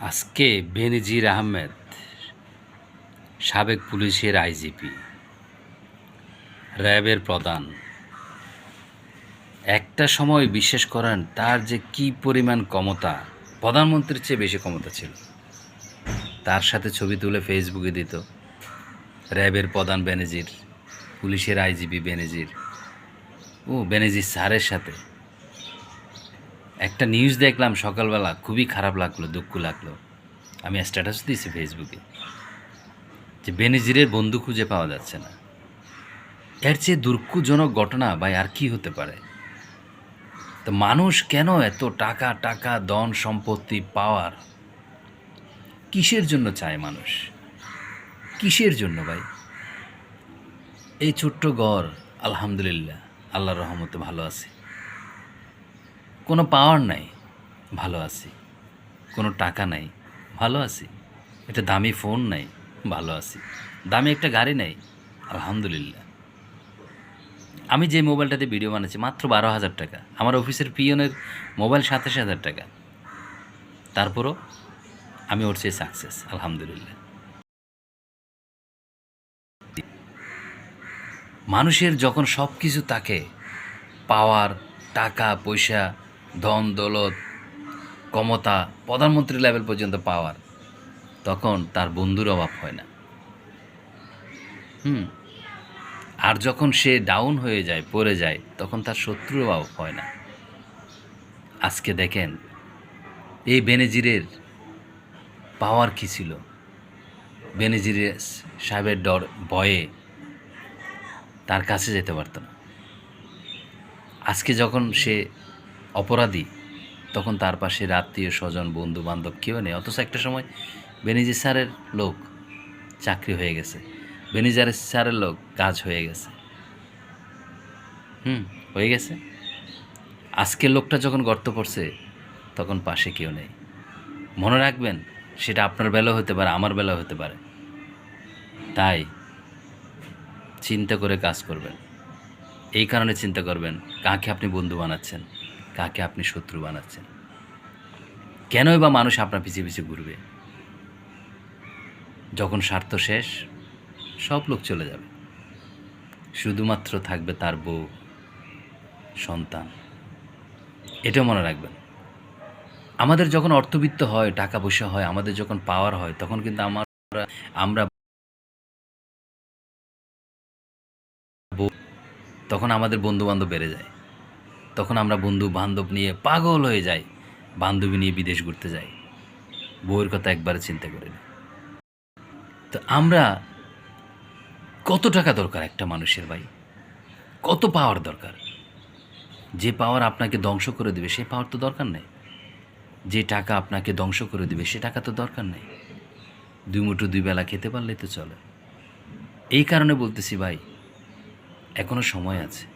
আজকে বেনজির আহমেদ, সাবেক পুলিশের আইজিপি, র্যাবের প্রধান। একটা সময় বিশ্বাস করেন তার যে কি পরিমাণ ক্ষমতা, প্রধানমন্ত্রীর চেয়ে বেশি ক্ষমতা ছিল। তার সাথে ছবি তুলে ফেসবুকে দিত, র্যাবের প্রধান বেনেজির, পুলিশের আইজিপি বেনজির। ও বেনেজির স্যারের সাথে একটা নিউজ দেখলাম সকালবেলা, খুবই খারাপ লাগল, দুঃখ লাগল। আমি স্ট্যাটাস দিয়েছি ফেসবুকে যে বেনজিরের বন্ধু খুঁজে পাওয়া যাচ্ছে না। এর চেয়ে দুঃখজনক ঘটনা, ভাই, আর কি হতে পারে? তো মানুষ কেন এত টাকা টাকা, ধন, সম্পত্তি পাওয়ার কিসের জন্য চায় মানুষ? কিসের জন্য, ভাই? এই ছোট্ট গড় আলহামদুলিল্লাহ, আল্লাহর রহমতে ভালো আছে। কোনো পাওয়ার নাই, ভালো আছি। কোনো টাকা নাই, ভালো আছি। একটা দামি ফোন নাই, ভালো আছি। দামি একটা গাড়ি নাই, আলহামদুলিল্লাহ। আমি যে মোবাইলটাতে ভিডিও বানাচ্ছি, মাত্র বারো হাজার টাকা। আমার অফিসের পিয়নের মোবাইল সাতাশ হাজার টাকা। তারপরও আমি ওর চেয়ে সাকসেস আলহামদুলিল্লাহ। মানুষের যখন সব কিছু তাকে পাওয়ার টাকা, পয়সা ধন, দৌলত, ক্ষমতা প্রধানমন্ত্রী লেভেল পর্যন্ত পাওয়ার, তখন তার বন্ধুর অভাব হয় না। হুম? আর যখন সে ডাউন হয়ে যায়, পড়ে যায়, তখন তার শত্রুর অভাব হয় না। আজকে দেখেন, এই বেনেজিরের পাওয়ার কী ছিল? বেনেজিরের সাহেবের ডর, ভয়ে তার কাছে যেতে পারতো না। আজকে যখন সে অপরাধী, তখন তার পাশে আত্মীয় স্বজন বন্ধু বান্ধব কেউ নেই। অথচ একটা সময় বেনিজি স্যারের লোক চাকরি হয়ে গেছে। বেনিজার স্যারের লোক কাজ হয়ে গেছে। হুম, হয়ে গেছে। আজকের লোকটা যখন গর্ত পড়ছে, তখন পাশে কেউ নেই। মনে রাখবেন, সেটা আপনার বেলাও হতে পারে, আমার বেলাও হতে পারে। তাই চিন্তা করে কাজ করবেন। এই কারণে চিন্তা করবেন, কাকে আপনি বন্ধু বানাচ্ছেন? কাকে আপনি শত্রু বানাচ্ছেন? কেনই বা মানুষ আপনার পিছিয়ে পিছিয়ে ঘুরবে? যখন স্বার্থ শেষ, সব লোক চলে যাবে। শুধুমাত্র থাকবে তার বউ, সন্তান। এটা মনে রাখবেন। আমাদের যখন অর্থবিত্ত হয়, টাকা পয়সা হয়, আমাদের যখন পাওয়ার হয়, তখন কিন্তু আমরা আমরা তখন আমাদের বন্ধু বান্ধব বেড়ে যায়। তখন আমরা বন্ধু বান্ধব নিয়ে পাগল হয়ে যাই, বান্ধবী নিয়ে বিদেশ ঘুরতে যাই। বউয়ের কথা একবারে চিন্তা করি না। তো আমরা কত টাকা দরকার একটা মানুষের ভাই? কত পাওয়ার দরকার? যে পাওয়ার আপনাকে ধ্বংস করে দেবে, সে পাওয়ার তো দরকার নেই। যে টাকা আপনাকে ধ্বংস করে দেবে, সে টাকা তো দরকার নেই। দুই মুঠো দুই বেলা খেতে পারলেই তো চলে। এই কারণে বলতেছি ভাই এখনও সময় আছে।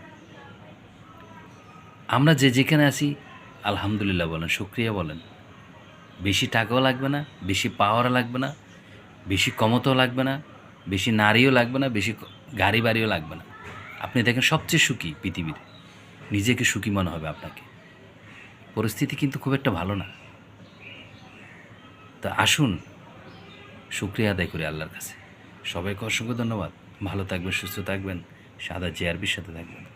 আমরা যে যেখানে আছি, আলহামদুলিল্লাহ বলেন, শুক্রিয়া বলেন। বেশি টাকাও লাগবে না, বেশি পাওয়ারও লাগবে না, বেশি ক্ষমতাও লাগবে না, বেশি নারীও লাগবে না, বেশি গাড়ি বাড়িও লাগবে না। আপনি দেখেন সবচেয়ে সুখী পৃথিবীর। নিজেকে সুখী মনে হবে আপনাকে। পরিস্থিতি কিন্তু খুব একটা ভালো না। তা আসুন, শুক্রিয়া আদায় করি আল্লাহর কাছে। সবাইকে অসংখ্য ধন্যবাদ। ভালো থাকবেন, সুস্থ থাকবেন, সাদা জেআরবির সাথে থাকবেন।